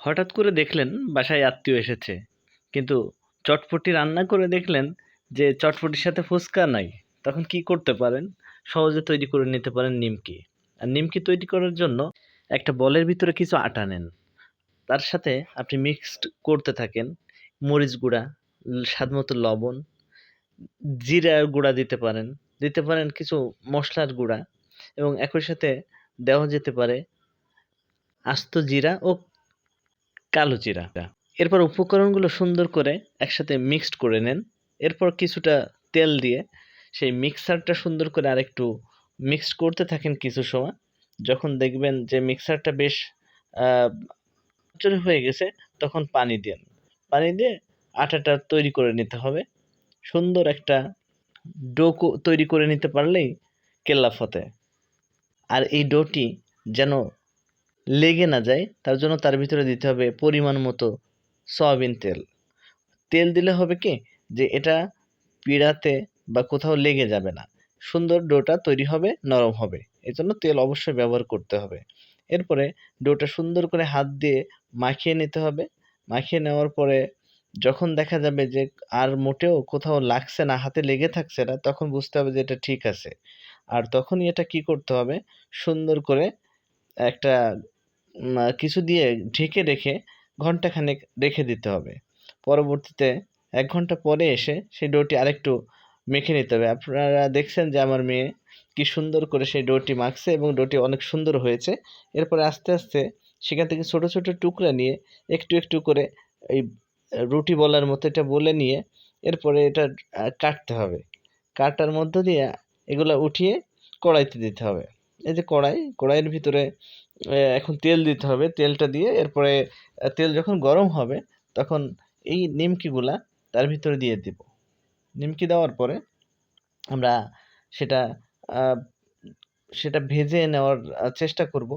হঠাৎ করে দেখলেন বাসায় আত্মীয় এসেছে। কিন্তু চটপটি রান্না করে দেখলেন যে চটপটির সাথে ফুচকা নাই। তখন কি করতে পারেন? সহজে তৈরি করে নিতে পারেন নিমকি। আর নিমকি তৈরি করার জন্য একটা বলের ভিতরে কিছু আটা নেন। তার সাথে আপনি মিক্সড করতে থাকেন। মরিচ গুঁড়া স্বাদ মতো লবণ জিরার গুঁড়া দিতে পারেন। দিতে পারেন কিছু মশলার গুঁড়া এবং একই সাথে দেওয়া যেতে পারে আস্ত জিরা ও কালো জিরা। এরপর উপকরণগুলো সুন্দর করে একসাথে মিক্সড করে নেন। এরপর কিছুটা তেল দিয়ে সেই মিক্সারটা সুন্দর করে আরেকটু মিক্সড করতে থাকেন কিছু সময়। যখন দেখবেন যে মিক্সারটা বেশ হয়ে গেছে, তখন পানি দেন পানি দিয়ে আটাটা তৈরি করে নিতে হবে। সুন্দর একটা ডো তৈরি করে নিতে পারলেই কেল্লা ফতে আর এই ডোটি যেন লেগে না যায়, তার জন্য তার ভিতরে দিতে হবে পরিমাণ মতো সয়াবিন তেল। তেল দিলে হবে কি? যে এটা পিড়াতে বা কোথাও লেগে যাবে না। সুন্দর ডোটা তৈরি হবে, নরম হবে। এই জন্য তেল অবশ্যই ব্যবহার করতে হবে। এরপরে ডোটা সুন্দর করে হাত দিয়ে মাখিয়ে নিতে হবে। মাখিয়ে নেওয়ার পরে যখন দেখা যাবে যে আর মোটেও কোথাও লাগছে না, হাতে লেগে থাকছে না, তখন বুঝতে হবে যে এটা ঠিক আছে। আর তখনই এটা কি করতে হবে? সুন্দর করে একটা কিছু দিয়ে ঢেকে রেখে ঘন্টাখানেক রেখে দিতে হবে। পরবর্তীতে এক ঘণ্টা পরে এসে সেই ডোটি আরেকটু মেখে নিতে হবে। আপনারা দেখছেন যে আমার মেয়ে কি সুন্দর করে সেই ডোটি মাখছে এবং ডোটি অনেক সুন্দর হয়েছে। এরপরে আস্তে আস্তে সেখান থেকে ছোট ছোট টুকরা নিয়ে একটু একটু করে এই রুটি বলার মতো এটা বলে নিয়ে এরপরে এটা কাটতে হবে। কাটার মধ্য দিয়ে এগুলো উঠিয়ে কড়াইতে দিতে হবে। এই যে কড়াই, কড়াইয়ের ভিতরে এখন তেল দিতে হবে। তেলটা দিয়ে এরপরে তেল যখন গরম হবে, তখন এই নিমকিগুলা তার ভিতরে দিয়ে দিব। নিমকি দেওয়ার পরে আমরা সেটা সেটা ভেজে নেওয়ার চেষ্টা করব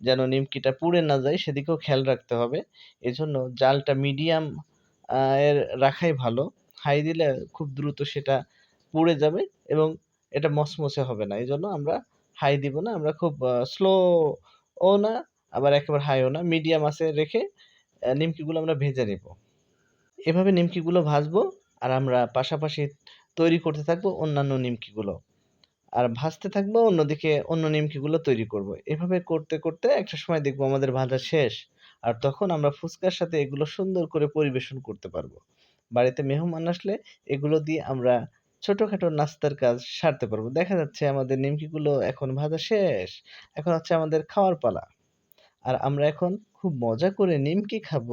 যেন নিমকিটা পুড়ে না যায়। সেদিকেও খেয়াল রাখতে হবে। এজন্য জালটা মিডিয়াম এর রাখাই ভালো। হাই দিলে খুব দ্রুত সেটা পুড়ে যাবে এবং এটা মচমচে হবে না। এই জন্য আমরা হাই দিব না, আমরা খুব স্লো ও না, আবার একেবারে হাইও না। মিডিয়াম আছে রেখে নিমকিগুলো আমরা ভেজে নেব। এভাবে নিমকিগুলো ভাজবো, আর আমরা পাশাপাশি তৈরি করতে থাকব অন্যান্য নিমকিগুলো। আর ভাজতে থাকব, অন্যদিকে অন্য নিমকিগুলো তৈরি করব। এভাবে করতে করতে একটা সময় দেখব আমাদের ভাজা শেষ, আর তখন আমরা ফুচকার সাথে এগুলো সুন্দর করে পরিবেশন করতে পারব। বাড়িতে মেহমান আসলে এগুলো দিয়ে আমরা ছোটখাটো নাস্তার কাজ সারতে পারব। দেখা যাচ্ছে আমাদের নিমকিগুলো এখন ভাজা শেষ, এখন হচ্ছে আমাদের খাওয়ার পালা। আর আমরা এখন খুব মজা করে নিমকি খাব।